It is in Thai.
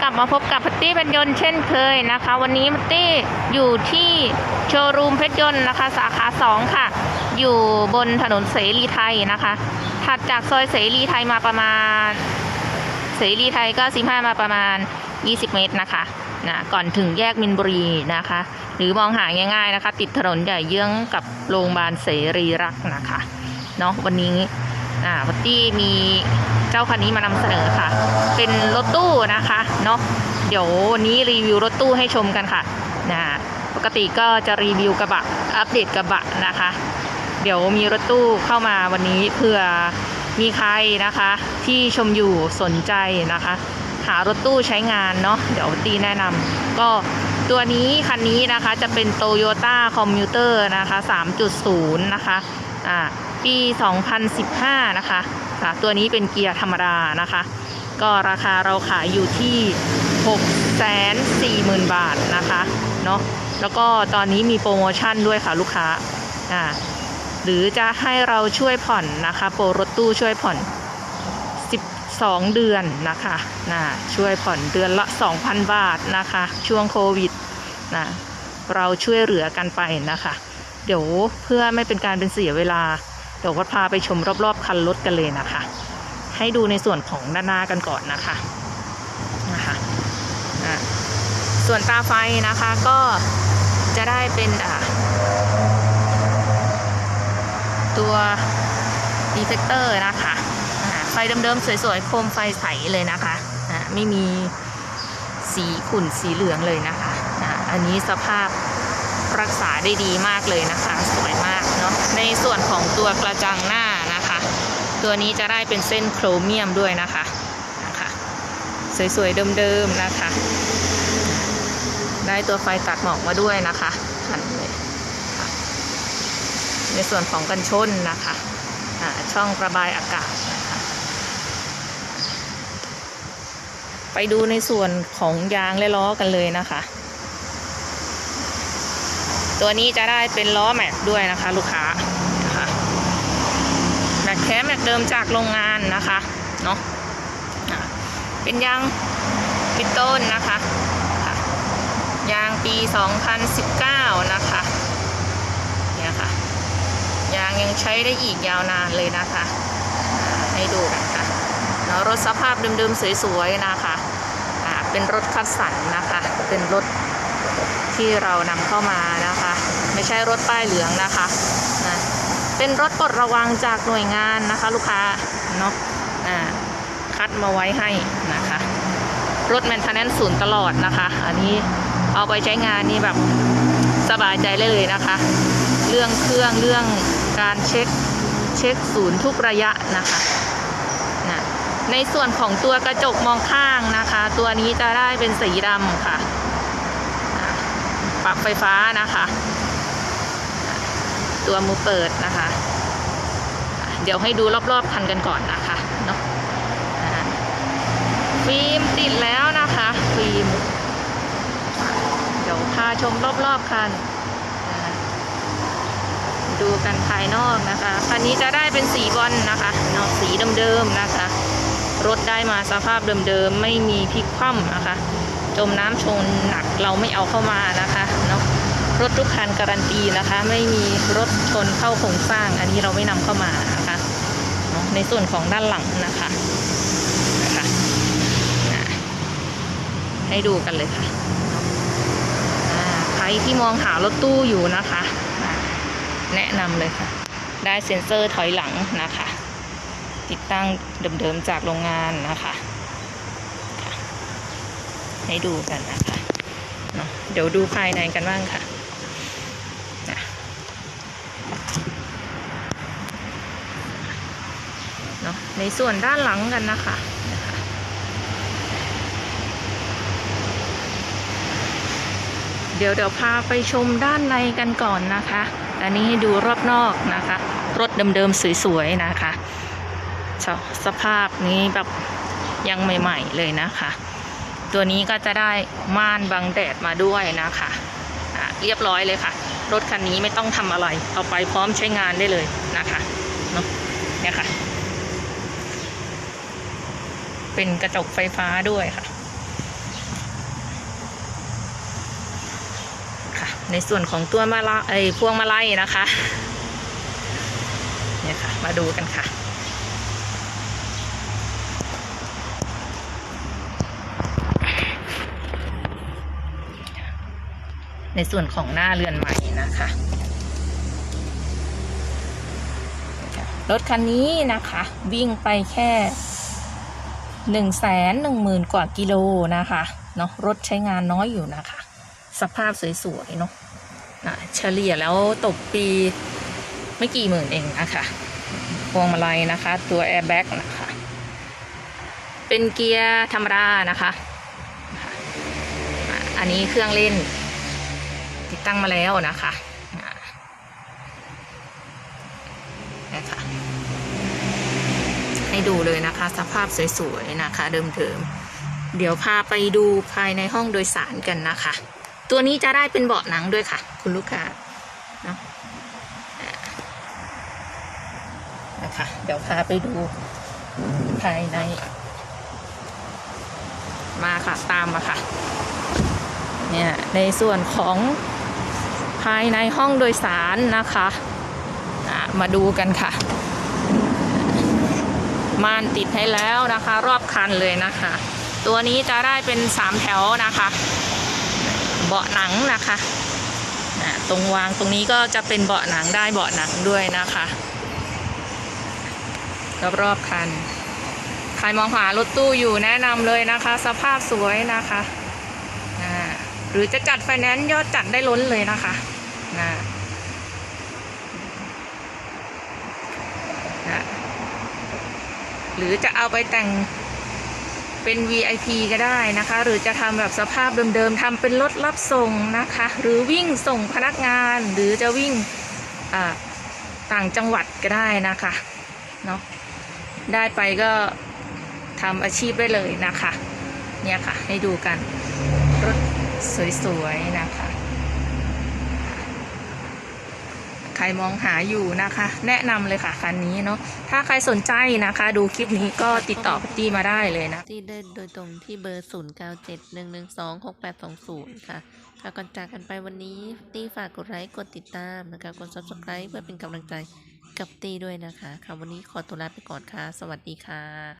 กลับมาพบกับพัตตี้เพชรยนต์เช่นเคยนะคะ วันนี้พัตตี้อยู่ที่โชว์รูมเพชรยนต์นะคะ สาขา 2 ค่ะ อยู่บนถนนเสรีไทยนะคะ ถัดจากซอยเสรีไทยมาประมาณ เสรีไทยก็15มาประมาณ 20 เมตรนะคะนะก่อนถึงแยกมินบุรีนะคะ หรือมองหาง่ายๆนะคะ ติดถนนใหญ่เยื้องกับโรงพยาบาลเสรีรักนะคะเนาะวันนี้ อ่าพัตตี้มีเจ้าคันนี้มานำเสนอค่ะ เป็นรถตู้นะคะเนาะเดี๋ยววันนี้รีวิวรถตู้ให้ชมกันค่ะนะปกติก็จะรีวิวกระบะอัปเดตกระบะนะคะ เดี๋ยวมีรถตู้เข้ามาวันนี้เพื่อมีใครนะคะ ที่ชมอยู่สนใจนะคะ หารถตู้ใช้งานเนาะเดี๋ยวตีแนะนำก็ตัวนี้คันนี้นะคะจะเป็น Toyota Commuter นะคะ 3.0 นะคะอ่า ปี 2015 นะคะอ่าตัวนี้เป็นเกียร์ธรรมดานะคะ ก็ราคาเราขายอยู่ที่ 640,000 บาทนะคะเนาะแล้วก็ตอนนี้มีโปรโมชั่นด้วยค่ะลูกค้าอ่าหรือจะให้เราช่วยผ่อนนะคะ โปรรถตู้ช่วยผ่อน 12 เดือนนะคะนะช่วยผ่อนเดือนละ 2,000 บาทนะคะ ช่วงโควิดนะเราช่วยเหลือกันไปนะคะ เดี๋ยวเพื่อไม่เป็นการเป็นเสียเวลา เดี๋ยววัดพาไปชมรอบๆคันรถกันเลยนะคะ ให้ดูในส่วนของด้านหน้ากันก่อนนะคะนะคะส่วนตาไฟนะคะก็จะได้เป็นตัวดีเฟกเตอร์นะคะไฟเดิมๆสวยๆ โคมไฟใสเลยนะคะไม่มีสีขุ่นสีเหลืองเลยนะคะ อันนี้สภาพรักษาได้ดีมากเลยนะคะ ในส่วนของตัวกระจังหน้านะคะ ตัวนี้จะได้เป็นเส้นโครเมียมด้วยนะคะนะคะสวยๆเดิมๆนะคะ ได้ตัวไฟตัดหมอกมาด้วยนะคะอันเลยในส่วนของกันชนนะคะช่องระบายอากาศนะคะไปดูในส่วนของยางและล้อกันเลยนะคะ ตัวนี้จะได้เป็นล้อแม็กด้วยนะคะ ลูกค้านะคะแม็กแท้แม็กเดิมจากโรงงานนะคะเนาะเป็นยางปิดต้นนะคะยางปี 2019 นะคะเนี่ยค่ะยางยังใช้ได้อีกยาวนานเลยนะคะ ให้ดูกันค่ะเนาะรถสภาพเดิมๆสวยๆนะคะอ่าเป็นรถคัดสรรนะคะ เป็นรถ ที่เรานำเข้ามานะคะ ไม่ใช่รถป้ายเหลืองนะคะนะเป็นรถปลดระวังจากหน่วยงานนะคะ ลูกค้าเนาะอ่าคัดมาไว้ให้นะคะ รถแมนเทนแนนศูนย์ตลอดนะคะ อันนี้เอาไปใช้งานนี่แบบสบายใจเลยนะคะ เรื่องเครื่องเรื่องการเช็คเช็คศูนย์ทุกระยะนะคะนะในส่วนของตัวกระจกมองข้างนะคะ ตัวนี้จะได้เป็นสีดำค่ะ ปรับไฟฟ้านะคะ ตัวมือเปิดนะคะ เดี๋ยวให้ดูรอบๆคันกันก่อนนะคะเนาะอะฟิล์มติดแล้วนะคะฟิล์มเดี๋ยวพาชมรอบๆคันดูกันภายนอกนะคะคันนี้จะได้เป็นสีบอลนะคะเนาะสีเดิมๆนะคะ รถได้มาสภาพเดิมๆไม่มีพลิกคว่ำนะคะ จมน้ำชนหนักเราไม่เอาเข้ามานะคะ รถทุกคันการันตีนะคะ ไม่มีรถชนเข้าโครงสร้าง อันนี้เราไม่นำเข้ามานะคะเนาะในส่วนของด้านหลังนะคะนะคะให้ดูกันเลยค่ะใครที่มองหารถตู้อยู่นะคะ แนะนำเลยค่ะ ได้เซ็นเซอร์ถอยหลังนะคะ ติดตั้งเดิมๆจากโรงงานนะคะให้ดูกันนะคะ เดี๋ยวดูภายในกันบ้างค่ะเนาะ ในส่วนด้านหลังกันนะคะเดี๋ยวเดี๋ยวพาไปชมด้านในกันก่อนนะคะ อันนี้ให้ดูรอบนอกนะคะ รถเดิมๆสวยๆนะคะสสภาพนี้แบบยังใหม่ๆเลยนะคะ ตัวนี้ก็จะได้ม่านบังแดดมาด้วยนะคะะเรียบร้อยเลยค่ะ รถคันนี้ไม่ต้องทำอะไร เอาไปพร้อมใช้งานได้เลยนะคะเนาะเนี่ยค่ะ เป็นกระจกไฟฟ้าด้วยค่ะ ค่ะ ในส่วนของตัวมาลาไอพวงมาลัยนะคะ เนี่ยค่ะ มาดูกันค่ะในส่วนของหน้าเรือนใหม่นะคะ รถคันนี้นะคะ วิ่งไปแค่ หนึ่งแสนหนึ่งหมื่นกว่ากิโลนะคะเนาะรถใช้งานน้อยอยู่นะคะ สภาพสวยๆเนาะเฉลี่ยแล้วตกปีไม่กี่หมื่นเองนะคะพวงมาลัยนะคะ ตัวแอร์แบ็กนะคะ เป็นเกียร์ธรรมดานะคะ อันนี้เครื่องเล่น ติดตั้งมาแล้วนะคะ ให้ดูเลยนะคะ สภาพสวยๆนะคะ เดิมๆเดี๋ยวพาไปดูภายในห้องโดยสารกันนะคะ ตัวนี้จะได้เป็นเบาะหนังด้วยค่ะ คุณลูกค้าเนาะนะคะ เดี๋ยวพาไปดูภายใน มาค่ะตามมาค่ะเนี่ยในส่วนของภายในห้องโดยสารนะคะ มาดูกันค่ะ ม่านติดให้แล้วนะคะ รอบคันเลยนะคะ ตัวนี้จะได้เป็นสามแถวนะคะ เบาะหนังนะคะตรงวางตรงนี้ก็จะเป็นเบาะหนังได้เบาะหนังด้วยนะคะรอบๆคัน ใครมองหารถตู้อยู่แนะนำเลยนะคะ สภาพสวยนะคะหรือจะจัดไฟแนนซ์ยอดจัดได้ล้นเลยนะคะนะนะ หรือจะเอาไปแต่งเป็น VIP ก็ได้นะคะ หรือจะทำแบบสภาพเดิมๆทำเป็นรถรับส่งนะคะ หรือวิ่งส่งพนักงาน หรือจะวิ่งต่างจังหวัดก็ได้นะคะเนาะได้ไปก็ทำอาชีพได้เลยนะคะ เนี่ยค่ะให้ดูกันรถสวยๆนะคะ ใครมองหาอยู่นะคะ แนะนำเลยค่ะคันนี้เนาะถ้าใครสนใจนะคะ ดูคลิปนี้ก็ติดต่อพี่ตี้มาได้เลยนะที่ได้โดยตรงที่เบอร์ 0 9 7 1 1 2 6 8 2 0 ค่ะค่ะก่อนจากกันไปวันนี้ตี้ฝากกดไลค์กดติดตามนะคะกด subscribe เพื่อเป็นกำลังใจกับตี้ด้วยนะคะค่ะวันนี้ขอตัวลาไปก่อนค่ะ สวัสดีค่ะ